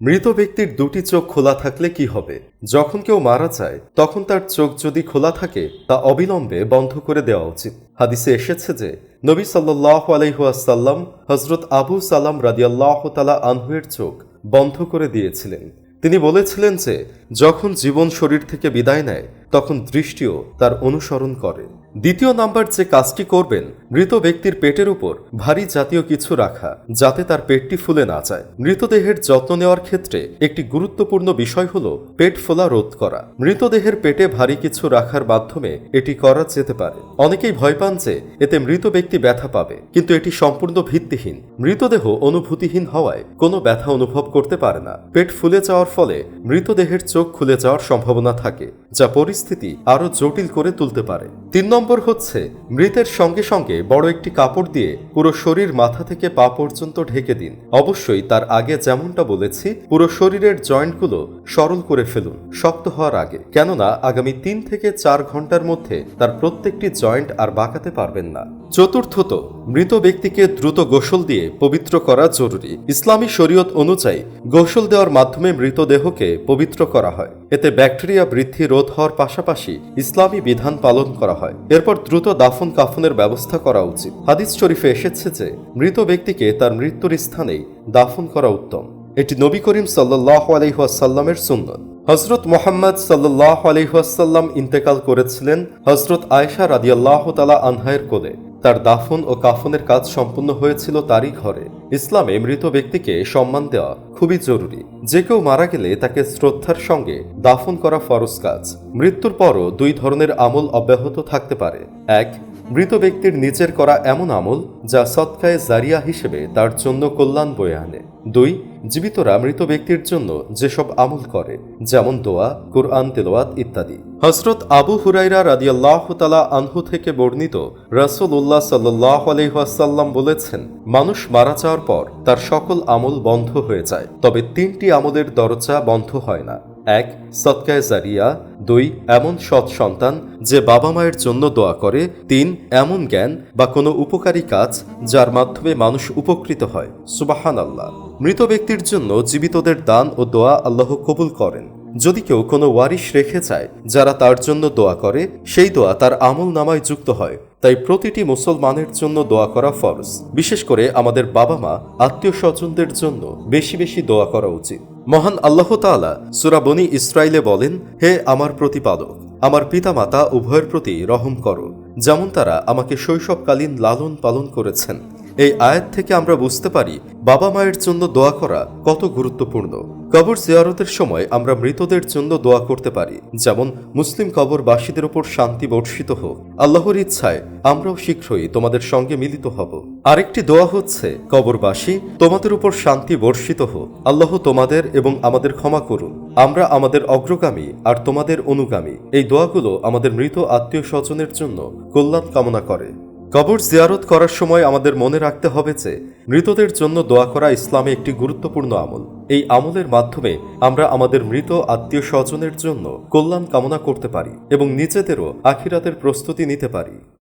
মৃত ব্যক্তির দুটি চোখ খোলা থাকলে কি হবে? যখন কেউ মারা যায়, তখন তার চোখ যদি খোলা থাকে, তা অবিলম্বে বন্ধ করে দেওয়া উচিত। হাদিসে এসেছে যে, নবী সাল্লাহ আলাইহাসাল্লাম হজরত আবু সালাম রাদিয়াল্লাহ তালা আনহুয়ের চোখ বন্ধ করে দিয়েছিলেন। তিনি বলেছিলেন যে, যখন জীবন শরীর থেকে বিদায় নেয় তখন দৃষ্টিও তার অনুসরণ করে। দ্বিতীয় নাম্বার যে কাজটি করবেন, মৃত ব্যক্তির পেটের উপর ভারী জাতীয় কিছু রাখা, যাতে তার পেটটি ফুলে না যায়। মৃতদেহের যত্ন নেওয়ার ক্ষেত্রে একটি গুরুত্বপূর্ণ বিষয় হল পেট ফোলা রোধ করা। মৃতদেহের পেটে ভারী কিছু রাখার মাধ্যমে এটি করা যেতে পারে। অনেকেই ভয় পান যে এতে মৃত ব্যক্তি ব্যথা পাবে, কিন্তু এটি সম্পূর্ণ ভিত্তিহীন। মৃতদেহ অনুভূতিহীন হওয়ায় কোনো ব্যথা অনুভব করতে পারে না। পেট ফুলে যাওয়ার ফলে মৃতদেহের চোখ খুলে যাওয়ার সম্ভাবনা থাকে। যা পরিস্থিতি আরও জটিল করে তুলতে পারে। তিন নম্বর হচ্ছে, মৃতের সঙ্গে সঙ্গে বড় একটি কাপড় দিয়ে পুরো শরীর মাথা থেকে পা পর্যন্ত ঢেকে দিন। অবশ্যই তার আগে যেমনটা বলেছি, পুরো শরীরের জয়েন্টগুলো সরল করে ফেলুন, শক্ত হওয়ার আগে। কেননা, আগামী তিন থেকে চার ঘণ্টার মধ্যে তার প্রত্যেকটি জয়েন্ট আর বাঁকাতে পারবেন না। চতুর্থত, মৃত ব্যক্তিকে দ্রুত গোসল দিয়ে পবিত্র করা জরুরি। ইসলামী শরীয়ত অনুযায়ী, গোসল দেওয়ার মাধ্যমে মৃতদেহকে পবিত্র করা হয়। এতে ব্যাকটেরিয়া বৃদ্ধি রোধ হওয়ার পাশাপাশি ইসলামী বিধান পালন করা হয়। এরপর দ্রুত দাফন কাফনের ব্যবস্থা করা উচিত। হাদিস শরীফে এসেছে যে, মৃত ব্যক্তিকে তার মৃত্যুর স্থানেই দাফন করা উত্তম। এটি নবী করিম সাল্লাহ আলহাসাল্লামের সুন্নত। হজরত মোহাম্মদ সাল্লাহ আলহাসাল্লাম ইন্তেকাল করেছিলেন হজরত আয়সা রাদিয়াল্লাহ তালা আনহায়ের কোলে। তার দাফন ও কাফনের কাজ সম্পূর্ণ হয়েছিল তারই ঘরে। ইসলামে মৃত ব্যক্তিকে সম্মান দেওয়া খুবই জরুরি। যে কেউ মারা গেলে তাকে শ্রদ্ধার সঙ্গে দাফন করা ফরজ কাজ। মৃত্যুর পরও দুই ধরনের আমল অব্যাহত থাকতে পারে। এক, মৃত ব্যক্তির নিচের করা এমন আমল যা সৎকায়ে জারিয়া হিসেবে তার জন্য কল্যাণ বয়ে আনে। দুই জীবিতরা মৃত ব্যক্তির জন্য যেসব আমল করে, যেমন দোয়া, কোরআন তেলোয়াত ইত্যাদি। হজরত আবু হুরাইরা রাদিয়াল্লাহ তালা আনহু থেকে বর্ণিত রাসুল্লাহ সাল্লাহ আলহাসাল্লাম বলেছেন, মানুষ মারা যাওয়ার পর তার সকল আমল বন্ধ হয়ে যায়। তবে তিনটি আমলের দরজা বন্ধ হয় না। এক সৎকায় জারিয়া। দুই, এমন সৎ সন্তান যে বাবা মায়ের জন্য দোয়া করে। তিন, এমন জ্ঞান বা কোনো উপকারী কাজ যার মাধ্যমে মানুষ উপকৃত হয়। সুবাহান আল্লাহ মৃত ব্যক্তির জন্য জীবিতদের দান ও দোয়া আল্লাহ কবুল করেন। যদি কেউ কোনো ওয়ারিশ রেখে যায়, যারা তার জন্য দোয়া করে, সেই দোয়া তার আমল নামায় যুক্ত হয়। তাই প্রতিটি মুসলমানের জন্য দোয়া করা ফরজ। বিশেষ করে আমাদের বাবা মা আত্মীয় স্বজনদের জন্য বেশি বেশি দোয়া করা উচিত। মহান আল্লাহ তাআলা সূরা বনি ইসরাইলে বলেন, হে আমার প্রতিপালক, আমার পিতামাতা উভয়ের প্রতি রহম করো, যেমন তারা আমাকে শৈশবকালীন লালন পালন করেছেন। এই আয়াত থেকে আমরা বুঝতে পারি বাবা মায়ের জন্য দোয়া করা কত গুরুত্বপূর্ণ। কবর জিয়ারতের সময় আমরা মৃতদের জন্য দোয়া করতে পারি। যেমন, মুসলিম কবরবাসীদের উপর শান্তি বর্ষিত হোক। আল্লাহর ইচ্ছায় আমরাও শীঘ্রই তোমাদের সঙ্গে মিলিত হব। আরেকটি দোয়া হচ্ছে, কবরবাসী, তোমাদের উপর শান্তি বর্ষিত হোক। আল্লাহ তোমাদের এবং আমাদের ক্ষমা করুন। আমরা আমাদের অগ্রগামী আর তোমাদের অনুগামী। এই দোয়াগুলো আমাদের মৃত আত্মীয় স্বজনের জন্য কল্যাণ কামনা করে। কবর জিয়ারত করার সময় আমাদের মনে রাখতে হবে যে, মৃতদের জন্য দোয়া করা ইসলামে একটি গুরুত্বপূর্ণ আমল। এই আমলের মাধ্যমে আমরা আমাদের মৃত আত্মীয় স্বজনের জন্য কল্যাণ কামনা করতে পারি এবং নিজেদেরও আখিরাতের প্রস্তুতি নিতে পারি।